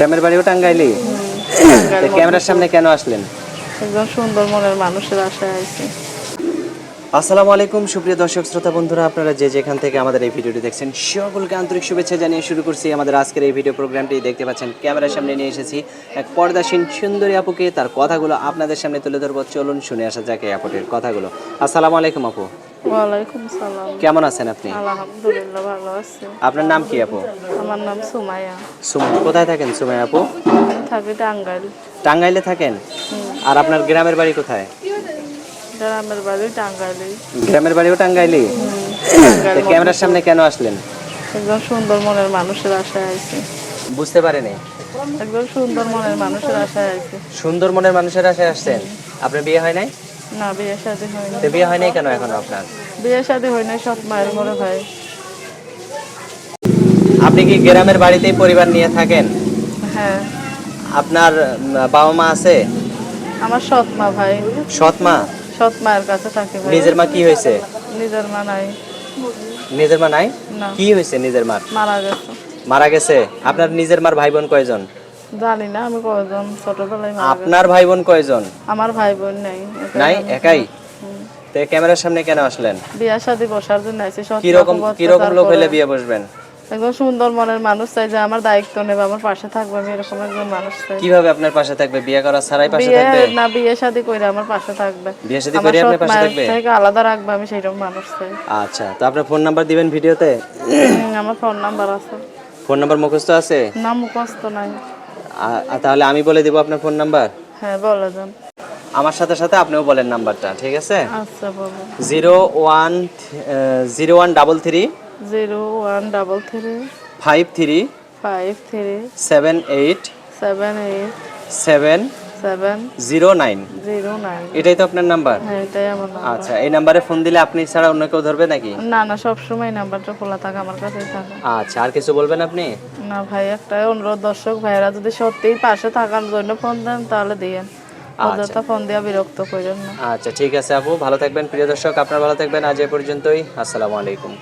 গ্রামের বাড়িও টাঙ্গাইলি? ক্যামেরার সামনে কেন আসলেন? একজন সুন্দর মনের মানুষের আশায় আছি। আসসালামু আলাইকুম সুপ্রিয় দর্শক শ্রোতা বন্ধুরা আপনারা যে যেখান থেকে আমাদের এই ভিডিওটি দেখছেন সকলকে আন্তরিক শুভেচ্ছা জানিয়ে শুরু করছি আমাদের আজকের এই ভিডিও প্রোগ্রামটি। দেখতে পাচ্ছেন ক্যামেরার সামনে নিয়ে এসেছি এক পর্দাসীন সুন্দরী আপুকে। তার কথাগুলো আপনাদের সামনে তুলে ধরবো। চলুন শুনে আসা যাক এই আপুটির কথাগুলো। আসসালামু আলাইকুম আপু। ওয়ালাইকুম সালাম। কেমন আছেন আপনি? আলহামদুলিল্লাহ ভালো আছি। আপনার নাম কি আপু? আমার নাম সুমাইয়া। সুমন কোথায় থাকেন সুমাই আপু? থাকি টাঙ্গাইল। টাঙ্গাইলে থাকেন? আর আপনার গ্রামের বাড়ি কোথায়? গ্রামের বাড়ি টাঙ্গাইলে। গ্রামের বাড়িও টাঙ্গাইলি ক্যামেরার সামনে কেন আসলেন? একজন সুন্দর মনের মানুষের আশায় আছি। বুঝতে পারেনি? একজন সুন্দর মনের মানুষের আশায় আছি। সুন্দর মনের মানুষের আশায় আসছেন? আপনার বিয়ে হয় নাই? না বিয়ে শাদী হয়নি তো বিয়ে হয় নাই কেন এখন আপনার? বিয়ে শাদী হয় নাই সব মায়ের মনে ভাই আপনি কি গ্রামের বাড়িতেই পরিবার নিয়ে থাকেন? হ্যাঁ। আপনার বাবা মা আছে? আমার সৎ মা ভাই। সৎ মা? সৎ মায়ের কাছে থাকে ভাই। নিজের মা কি হয়েছে? নিজের মা নাই। নিজের মা নাই? কি হয়েছে নিজের মার? মারা গেছে। মারা গেছে? আপনার নিজের মার ভাই বোন কয়জন? জানি না আমি কয়জন? ছোটবেলায় আপনার ভাই বোন কয়জন? আমার ভাই বোন নাই? নাই একাই। তো ক্যামেরার সামনে কেন আসলেন? বিয়া শাদী বসার জন্য আইছি কি রকম কি রকম লোক হলে করে। বিয়ে বসবেন? একজন সুন্দর মনের মানুষ চাই যে আমার দায়িত্ব নেবে আমার পাশে থাকবে আমি এরকম একজন মানুষ চাই। কীভাবে আপনার পাশে থাকবে? বিয়ে করা ছাড়াই পাশে থাকবে? না বিয়ে শাদী আমার পাশে থাকবে। বিয়ে শাদী করে আপনার পাশে থাকবে? থেকে আলাদা রাখবে আমি সেইরকম মানুষ চাই। আচ্ছা তো আপনার ফোন নাম্বার দিবেন ভিডিওতে? আমার ফোন নাম্বার আছে। ফোন নাম্বার মুখস্থ আছে? না মুখস্থ নাই। তাহলে আমি বলে দিব আপনার ফোন নাম্বার? হ্যাঁ বলে যান আমার সাথে সাথে আপনিও বলেন নাম্বারটা ঠিক আছে? আচ্ছা বলো zero one zero one double three zero one double three five three five three seven eight seven eight seven seven zero nine zero nine এটাই তো আপনার নাম্বার হ্যাঁ এটাই আমার নাম্বার আচ্ছা এই নাম্বারে ফোন দিলে আপনি ছাড়া অন্য কেউ ধরবে নাকি? না না সবসময় নাম্বারটা খোলা থাকে আমার কাছেই থাকে। আচ্ছা আর কিছু বলবেন আপনি? না ভাই একটাই অনুরোধ দর্শক ভাইরা যদি সত্যিই পাশে থাকার জন্য ফোন দেন তাহলে দিয়েন। অযথা ফোন দেওয়া বিরক্ত করেন না। আচ্ছা ঠিক আছে আপু ভালো থাকবেন। প্রিয় দর্শক আপনার ভালো থাকবেন। আজ এ পর্যন্তই। আসসালামু আলাইকুম।